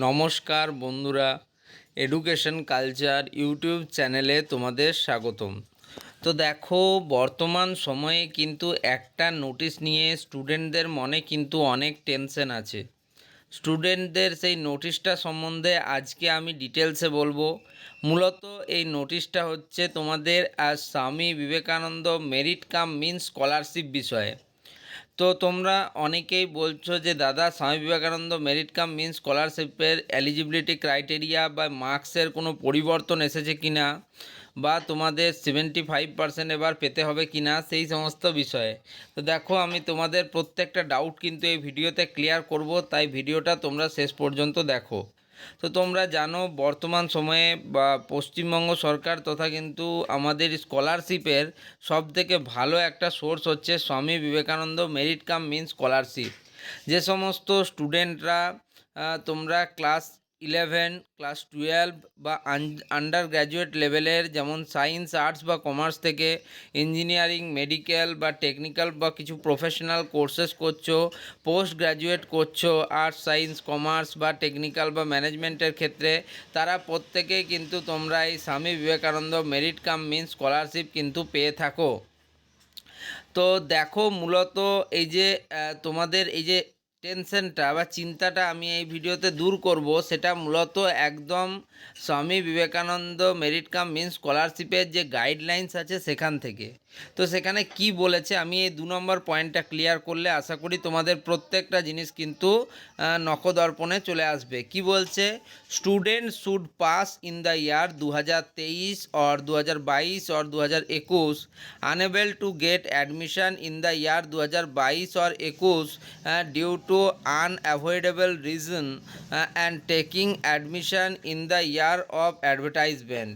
নমস্কার বন্ধুরা education culture YouTube চ্যানেলে তোমাদের স্বাগতম। তো দেখো, বর্তমান সময়ে কিন্তু একটা নোটিশ নিয়ে স্টুডেন্টদের মনে কিন্তু অনেক টেনশন আছে। স্টুডেন্টদের সেই নোটিশটা সম্বন্ধে আজকে আমি ডিটেলসে বলব। মূলত এই নোটিশটা হচ্ছে তোমাদের আজ Swami Vivekananda merit cum means scholarship বিষয়ে। তো তোমরা অনেকেই বলছো যে, দাদা, স্বামী বিবেকানন্দ মেরিট কাম মিন স্কলারশিপের এলিজিবিলিটি ক্রাইটেরিয়া বা মার্কসের কোনো পরিবর্তন এসেছে কি না? বা তোমাদের সেভেন্টি ফাইভ পার্সেন্ট এবার পেতে হবে কি না? সেই সমস্ত বিষয়ে। তো দেখো, আমি তোমাদের প্রত্যেকটা ডাউট কিন্তু এই ভিডিওতে ক্লিয়ার করব। তাই ভিডিওটা তোমরা শেষ পর্যন্ত দেখো। তো তোমরা জানো, বর্তমান সময়ে বা পশ্চিমবঙ্গ সরকার তথা কিন্তু আমাদের স্কলারশিপের সব থেকে ভালো একটা সোর্স হচ্ছে Swami Vivekananda merit cum means scholarship. যে সমস্ত স্টুডেন্টরা তোমরা ক্লাস ইলেভেন, ক্লাস টুয়েলভ বা আন্ডার গ্র্যাজুয়েট লেভেলের যেমন সায়েন্স আর্টস বা কমার্স থেকে ইঞ্জিনিয়ারিং মেডিকেল বা টেকনিক্যাল বা কিছু প্রফেশনাল কোর্সেস করছ পোস্ট গ্র্যাজুয়েট করছ আর্টস সায়েন্স কমার্স বা টেকনিক্যাল বা ম্যানেজমেন্টের ক্ষেত্রে, তারা প্রত্যেকেই কিন্তু তোমরা এই Swami Vivekananda merit cum means scholarship কিন্তু পেয়ে থাকো। তো দেখো মূলত এই যে তোমাদের এই যে টেনশনটা বা চিন্তাটা আমি এই ভিডিওতে দূর করব, সেটা মূলত একদম স্বামী বিবেকানন্দ মেরিট কাম মিন স্কলারশিপের যে গাইডলাইন্স আছে সেখান থেকে। তো সেখানে কি বলেছে আমি এই দু নম্বর পয়েন্টটা ক্লিয়ার করলে আশা করি তোমাদের প্রত্যেকটা জিনিস কিন্তু নখদর্পণে চলে আসবে। কি বলছে? Student should pass in the year দু হাজার তেইশ অর দু হাজার বাইশ অর দু হাজার একুশ unable to get admission in the year দু হাজার বাইশ অর একুশ due to unavoidable reason and taking admission in the year of advertisement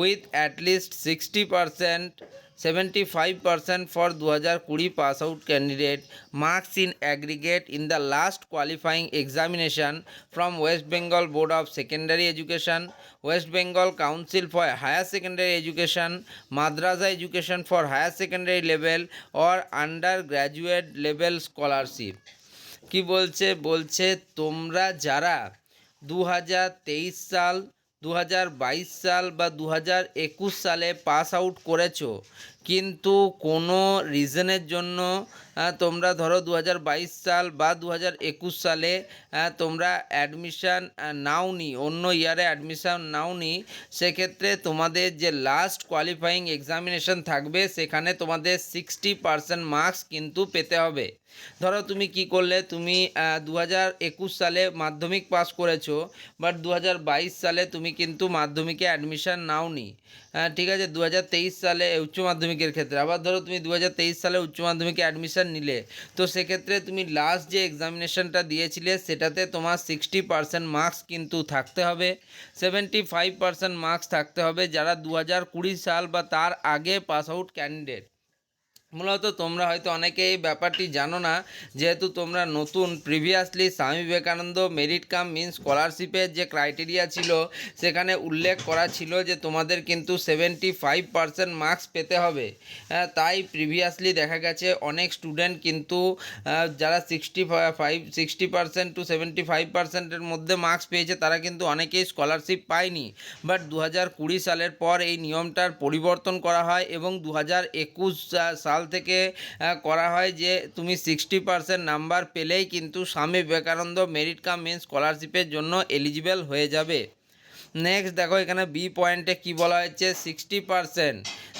with at least 60% 75% for 2020 pass out candidate marks in aggregate in the last qualifying examination from West Bengal Board of Secondary Education, West Bengal Council for Higher Secondary Education, Madrasa Education for Higher Secondary level or undergraduate level scholarship. কি বলছে? বলছে, তোমরা যারা দু তেইশ সাল দু হাজার বাইশ সাল বা দু হাজার একুশ সালে পাস আউট করেছ কিন্তু কোনো রিজনের জন্য তোমরা ধরো দু হাজার বাইশ সাল বা দু হাজার একুশ সালে তোমরা অ্যাডমিশান নাওনি, অন্য ইয়ারে অ্যাডমিশান নাওনি, সেক্ষেত্রে তোমাদের যে লাস্ট কোয়ালিফাইং এক্সামিনেশন থাকবে, সেখানে তোমাদের সিক্সটি পারসেন্ট মার্কস কিন্তু পেতে হবে। ধরো তুমি কি করলে, তুমি দু হাজার একুশ সালে মাধ্যমিক পাস করেছ বাট দু হাজার বাইশ সালে তুমি কিন্তু মাধ্যমিকে অ্যাডমিশান নাওনি। ঠিক আছে দু হাজার তেইশ সালে উচ্চ মাধ্যমিকের ক্ষেত্রে। আবার ধরো তুমি দু হাজার তেইশ সালে উচ্চ মাধ্যমিকে অ্যাডমিশান নিলে, তো সেক্ষেত্রে তুমি লাস্ট যে এক্সামিনেশনটা দিয়েছিলে, সেটাতে তোমার সিক্সটি পার্সেন্ট মার্কস কিন্তু থাকতে হবে। সেভেন্টি ফাইভ পার্সেন্ট মার্কস থাকতে হবে যারা দু হাজার কুড়ি সাল বা তার আগে পাস আউট ক্যান্ডিডেট মূলত তোমরা হয়তো অনেকে এই ব্যাপারটি জানো না, যেহেতু তোমরা নতুন প্রিভিয়াসলি স্বামী বিবেকানন্দ মেরিট কাম মিন স্কলারশিপের যে ক্রাইটেরিয়া ছিল, সেখানে উল্লেখ করা ছিল যে তোমাদের কিন্তু সেভেন্টি ফাইভ পার্সেন্ট মার্কস পেতে হবে। তাই প্রিভিয়াসলি দেখা গেছে অনেক স্টুডেন্ট কিন্তু যারা sixty five sixty percent to seventy five পার্সেন্টের মধ্যে মার্কস পেয়েছে, তারা কিন্তু অনেকেই স্কলারশিপ পায়নি। বাট দু হাজার কুড়ি সালের পর এই নিয়মটার পরিবর্তন করা হয় এবং দু হাজার একুশ সাল থেকে আহ, করা হয় যে তুমি সিক্সটি পার্সেন্ট নাম্বার পেলেই কিন্তু স্বামী বিবেকানন্দ মেরিট কাম মেন স্কলারশিপের জন্য এলিজিবেল হয়ে যাবে। নেক্সট দেখো এখানে বি পয়েন্টে কি বলা হয়েছে? Sixty percent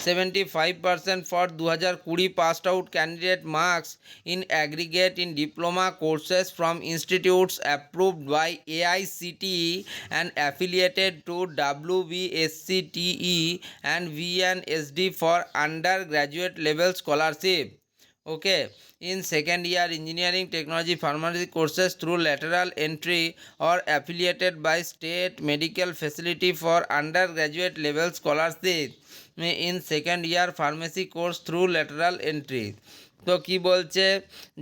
seventy five percent for দু হাজার কুড়ি passed out candidate marks in aggregate in diploma courses from institutes approved by AICTE and affiliated to W BSCTE and VNSD for undergraduate level scholarship okay in second year engineering technology pharmacy courses through lateral entry or affiliated by state medical facility for undergraduate level scholarship in second year pharmacy course through lateral entry তো কি বলছে?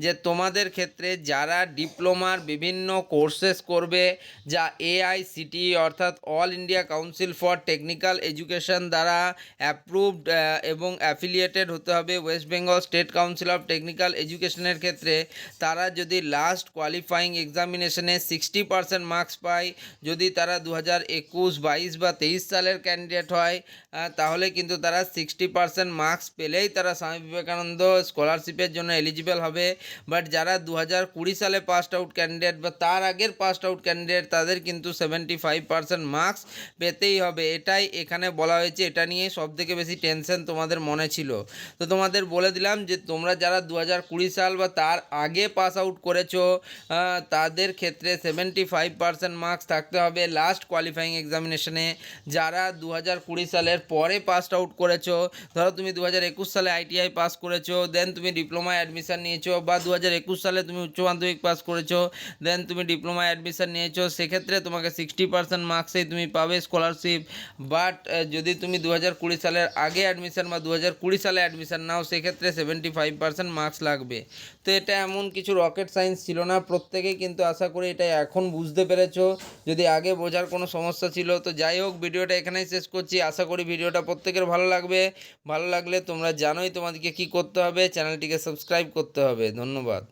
যে তোমাদের ক্ষেত্রে যারা ডিপ্লোমার বিভিন্ন courses করবে, যা এআইসিটি অর্থাৎ All India Council for Technical Education দ্বারা অ্যাপ্রুভড এবং অ্যাফিলিয়েটেড হতে হবে West Bengal State Council of Technical এডুকেশনের ক্ষেত্রে, তারা যদি লাস্ট কোয়ালিফাইং এক্সামিনেশনে সিক্সটি পার্সেন্ট মার্কস পায়, যদি তারা দু হাজার একুশ, বাইশ বা তেইশ সালের ক্যান্ডিডেট হয় তাহলে কিন্তু তারা সিক্সটি পার্সেন্ট মার্কস পেলেই তারা স্বামী বিবেকানন্দ স্কলারশিপের জন্য এলিজিবল হবে। বাট যারা দু হাজার কুড়ি সালে পাসড আউট ক্যান্ডিডেট বা তার আগের পাসড আউট ক্যান্ডিডেট তাদের কিন্তু সেভেন্টি ফাইভ পার্সেন্ট মার্কস পেতেই হবে। এটাই এখানে বলা হয়েছে। এটা নিয়ে সব থেকে বেশি টেনশন তোমাদের মনে ছিল। তো তোমাদের বলে দিলাম যে, তোমরা যারা দু হাজার কুড়ি সাল বা তার আগে পাস আউট করেছ তাদের ক্ষেত্রে সেভেন্টি ফাইভ পার্সেন্ট মার্কস থাকতে হবে লাস্ট কোয়ালিফাইং এক্সামিনেশনে যারা দু হাজার কুড়ি সালের পরে পাসড আউট করেছ, ধরো তুমি দু হাজার একুশ সালে আইটিআই পাস করেছ দেন তুমি ডিপ্লোমায় অ্যাডমিশন নিয়েছো বা দু হাজার একুশ সালে তুমি উচ্চ মাধ্যমিক পাস করেছ দেন তুমি ডিপ্লোমায় অ্যাডমিশন নিয়েছো, সেক্ষেত্রে তোমাকে সিক্সটি পার্সেন্ট মার্কসেই তুমি পাবে স্কলারশিপ বাট যদি তুমি দু হাজার কুড়ি সালের আগে অ্যাডমিশন বা দু হাজার কুড়ি সালে অ্যাডমিশন নাও, সেক্ষেত্রে সেভেন্টি ফাইভ পার্সেন্ট মার্কস লাগবে। তো এটা এমন কিছু রকেট সায়েন্স ছিল না প্রত্যেকেই কিন্তু আশা করি এটা এখন বুঝতে পেরেছ। যদি আগে বোঝার কোনো সমস্যা ছিল, তো যাই হোক, ভিডিওটা এখানেই শেষ করছি। আশা করি ভিডিওটা প্রত্যেকের ভালো লাগবে। ভালো লাগলে তোমরা জানোই তোমাদেরকে কি করতে হবে। চ্যানেলটিকে সাবস্ক্রাইব করতে হবে। ধন্যবাদ।